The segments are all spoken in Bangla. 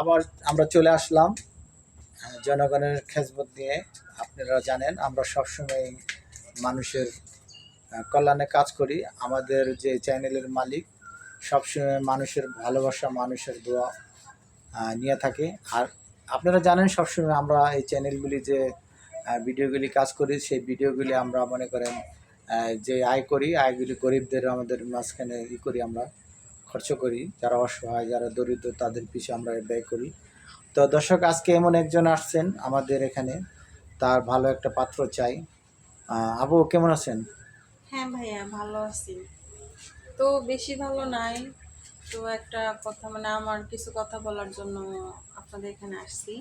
আবার আমরা চলে আসলাম জনগণের খেজমত নিয়ে। আপনারা জানেন, আমরা সবসময় মানুষের কল্যাণে কাজ করি। আমাদের যে চ্যানেলের মালিক, সবসময় মানুষের ভালোবাসা, মানুষের দোয়া নিয়ে থাকে। আর আপনারা জানেন, সবসময় আমরা এই চ্যানেলগুলি যে ভিডিওগুলি কাজ করি, সেই ভিডিওগুলি আমরা মনে করেন যে আয় করি, আয়গুলি গরিবদের আমাদের মাঝখানে ই করি আমরা। খরচ করি, যারা অসহায়, যারা দরিদ্র, তাদের পিছনে আমরা ব্যয় করি। তো দর্শক, আজকে এমন একজন আসছেন আমাদের এখানে। তার ভালো একটা পাত্র চাই। আবু, কেমন আছেন? হ্যাঁ ভাইয়া, ভালো আছি। তো বেশি ভালো নাই। তো একটা কথা মানে আমার কিছু কথা বলার জন্য আপনাদের এখানে আসছি।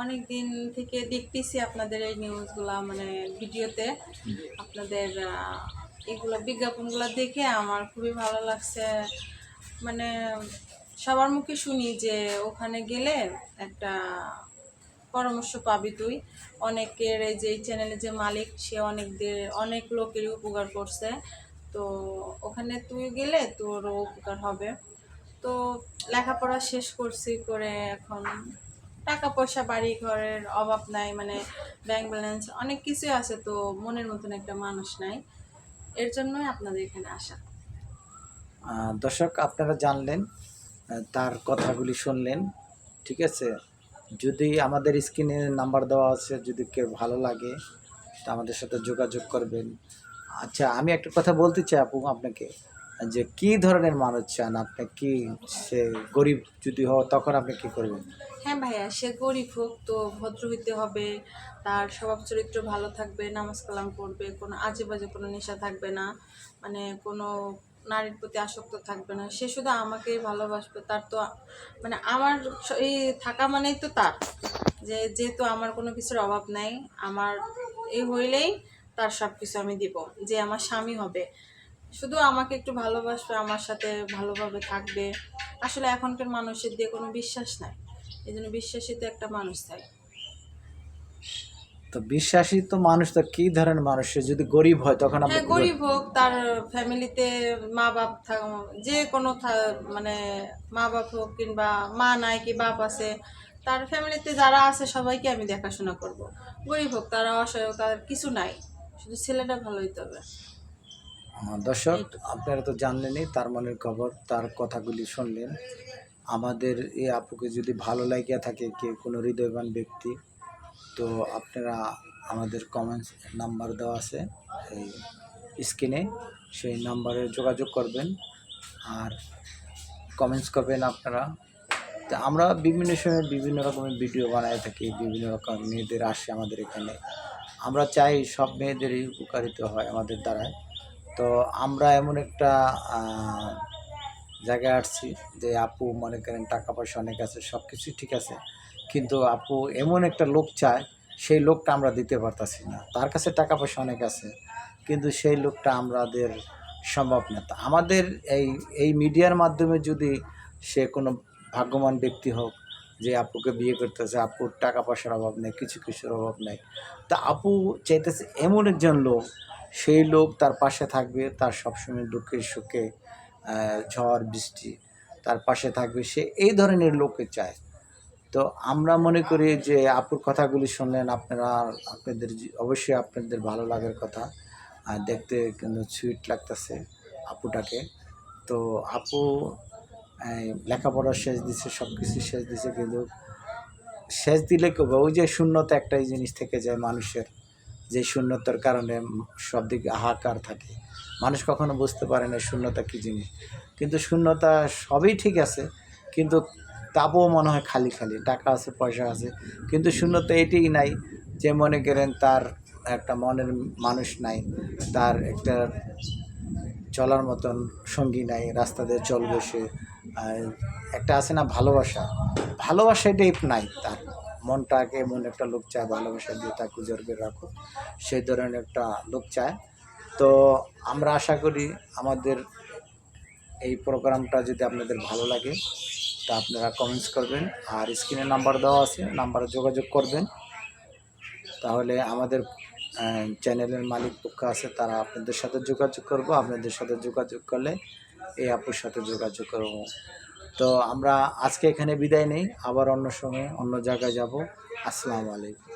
অনেক দিন থেকে দেখতেছি আপনাদের এই নিউজগুলা মানে ভিডিওতে আপনাদের এগুলো বিজ্ঞাপনগুলো দেখে আমার খুবই ভালো লাগছে। মানে সবার মুখে শুনি যে ওখানে গেলে একটা পরামর্শ পাবি তুই। অনেকের এই যে চ্যানেলের যে মালিক, সে অনেকদের, অনেক লোকেরই উপকার করছে। তো ওখানে তুই গেলে তোরও উপকার হবে। তো লেখাপড়া শেষ করছি করে এখন টাকা পয়সা বাড়ি ঘরের অভাব নাই মানে ব্যাংক ব্যালেন্স অনেক কিছুই আছে, তো মনের মতন একটা মানুষ নাই। এর জন্যই আপনাদের এখানে আসা। দর্শক, আপনারা জানলেন তার কথাগুলি শুনলেন, ঠিক আছে? যদি আমাদের স্ক্রিনে নাম্বার দেওয়া আছে, যদি কেউ ভালো লাগে, তা আমাদের সাথে যোগাযোগ করবেন। আচ্ছা আমি একটা কথা বলতে চাই আপু, আপনাকে। যে কি ধরনের মানুষ চান? আপনি কি সে গরিব যদি হয় তখন আপনি কি করবেন? হ্যাঁ ভাইয়া, সে গরিব হোক তো ভদ্র হইতে হবে, তার স্বভাব চরিত্র ভালো থাকবে, নামাজ কালাম করবে কোনো আজে বাজে কোনো নেশা থাকবে না মানে কোনো নারীর প্রতি আসক্ত থাকবে না। সে শুধু আমাকেই ভালোবাসবে, তার তো মানে আমার এই থাকা মানেই তো তার। যে যেহেতু আমার কোনো কিছুর অভাব নাই, আমার এই হইলেই তার সব কিছু আমি দিব, যে আমার স্বামী হবে। শুধু আমাকে একটু ভালোবাসবে আমার সাথে ভালোভাবে থাকবে। আসলে এখনকার মানুষের দিয়ে কোনো বিশ্বাস নাই। এই জন্য বিশ্বাসিত একটা মানুষ চাই তো বিশ্বাসী তো মানুষ তো কি ধরনের মানুষ? যদি গরিব হয় তখন হ্যাঁ গরিব হোক তার ফ্যামিলিতে মা বাপ থাক- যে কোনো মানে মা বাপ হোক কিংবা মা নাই কি বাপ আছে তার ফ্যামিলিতে যারা আছে সবাইকে আমি দেখাশোনা করব। গরিব হোক তারা অসহায় তার কিছু নাই। শুধু ছেলেটা ভালো হইতে হবে। দর্শক, আপনারা তো জানলেনই, তার মনের খবর, তার কথাগুলি শুনলেন। আমাদের এই আপুকে যদি ভালো লাগিয়া থাকে, কে কোনো হৃদয়বান ব্যক্তি, তো আপনারা আমাদের কমেন্টস নাম্বার দেওয়া আছে, এই স্ক্রিনে সেই নাম্বারে যোগাযোগ করবেন, আর কমেন্টস করবেন আপনারা। তো আমরা বিভিন্ন সময় বিভিন্ন রকমের ভিডিও বানাই থাকি, বিভিন্ন রকম মেয়েদের আসে আমাদের এখানে। আমরা চাই সব মেয়েদেরই উপকারিত হয় আমাদের দ্বারায়। তো আমরা এমন একটা জায়গায় আসছি যে আপু মনে করেন টাকা পয়সা অনেক আছে সব কিছুই ঠিক আছে। কিন্তু আপু এমন একটা লোক চায়, সেই লোকটা আমরা দিতে পারতাছি না। তার কাছে টাকা পয়সা অনেক আছে, কিন্তু সেই লোকটা আমাদের সম্ভব না। তা আমাদের এই এই মিডিয়ার মাধ্যমে যদি সে কোনো ভাগ্যবান ব্যক্তি হোক, যে আপুকে বিয়ে করতেছে আপুর টাকা পয়সার অভাব নেই, কিছু কিছুর অভাব নেই, তা আপু চাইতেছে এমন একজন লোক সেই লোক তার পাশে থাকবে, তার সবসময় দুঃখের সুখে ঝড়, বৃষ্টি তার পাশে থাকবে। সে এই ধরনের লোককে চায়। তো আমরা মনে করি যে আপুর কথাগুলি শুনলেন আপনারা, আপনাদের অবশ্যই আপনাদের ভালো লাগার কথা। আর দেখতে কিন্তু সুইট লাগতেছে আপুটাকে। তো আপু লেখাপড়া শেষ দিছে সব কিছু শেষ দিছে, কিন্তু শেষ দিলে কি হবে? ওই যে শূন্যতা একটা এই জিনিস থেকে যায় মানুষের। যে শূন্যতার কারণে সব দিকে হাহাকার থাকে। মানুষ কখনো বুঝতে পারে না শূন্যতা কী জিনিস। কিন্তু শূন্যতা সবই ঠিক আছে, কিন্তু তাপও মনে হয় খালি খালি, টাকা আছে, পয়সা আছে। কিন্তু শূন্যতা এটাই নাই যে মনে করেন তার একটা মনের মানুষ নাই, তার একটা চলার মতন সঙ্গী নাই, রাস্তা দিয়ে চলবে সে একটা আছে না ভালোবাসা। ভালোবাসা এটাই নাই তার। মনটাকে এমন একটা লোক চায়, ভালোবাসা দিয়ে তাকে করে রাখো সেই ধরনের একটা লোক চায়। তো আমরা আশা করি আমাদের এই প্রোগ্রামটা যদি আপনাদের ভালো লাগে, তা আপনারা কমেন্টস করবেন আর স্ক্রিনে নাম্বার দেওয়া আছে নাম্বারে যোগাযোগ করবেন। তাহলে আমাদের চ্যানেলের মালিক পক্ষ আছে, তারা আপনাদের সাথে যোগাযোগ করব। আপনাদের সাথে যোগাযোগ করলে এই আপুর সাথে যোগাযোগ করব। তো আমরা আজকে এখানে বিদায় নেই আবার অন্য সময় অন্য জায়গায় যাব। আসসালামু আলাইকুম।